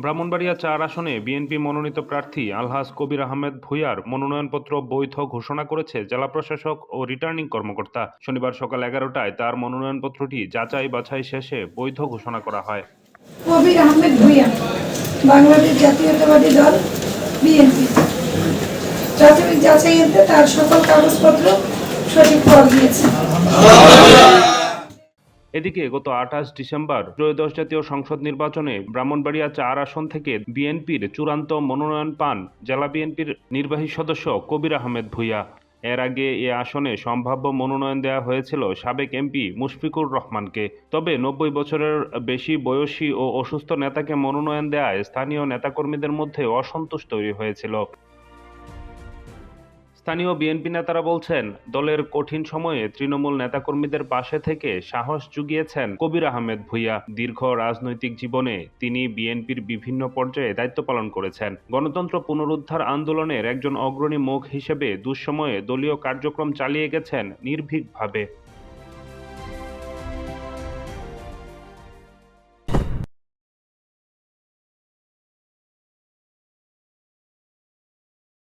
ব্রাহ্মণবাড়িয়া চার আসনে বিএনপি মনোনীত প্রার্থী আলহাজ কবির আহমেদ ভুইয়ার মনোনয়নপত্র বৈধ ঘোষণা করেছে জেলা প্রশাসক ও রিটার্নিং কর্মকর্তা। শনিবার সকাল এগারোটায় তার মনোনয়নপত্রটি যাচাই বাছাই শেষে বৈধ ঘোষণা করা হয়। কবির আহমেদ ভুইয়া, বাংলাদেশ জাতীয়তাবাদী দল, বিএনপি। প্রাথমিক তার সকল কাগজপত্র সঠিক পাওয়া গিয়েছে এদিকে গত আঠাশ ডিসেম্বর ত্রয়োদশ জাতীয় সংসদ নির্বাচনে ব্রাহ্মণবাড়িয়া চার আসন থেকে বিএনপির চূড়ান্ত মনোনয়ন পান জেলা বিএনপির নির্বাহী সদস্য কবির আহমেদ ভুইয়া। এর আগে এ আসনে সম্ভাব্য মনোনয়ন দেওয়া হয়েছিল সাবেক এমপি মুশফিকুর রহমানকে। তবে নব্বই বছরের বেশি বয়সী ও অসুস্থ নেতাকে মনোনয়ন দেওয়ায় স্থানীয় নেতাকর্মীদের মধ্যে অসন্তোষ তৈরি হয়েছিল। স্থানীয় বিএনপি নেতারা বলছেন, দলের কঠিন সময়ে তৃণমূল নেতাকর্মীদের পাশে থেকে সাহস জুগিয়েছেন কবির আহমেদ ভুইয়া। দীর্ঘ রাজনৈতিক জীবনে তিনি বিএনপির বিভিন্ন পর্যায়ে দায়িত্ব পালন করেছেন। গণতন্ত্র পুনরুদ্ধার আন্দোলনের একজন অগ্রণী মুখ হিসেবে দুঃসময়ে দলীয় কার্যক্রম চালিয়ে গেছেন নির্ভীকভাবে।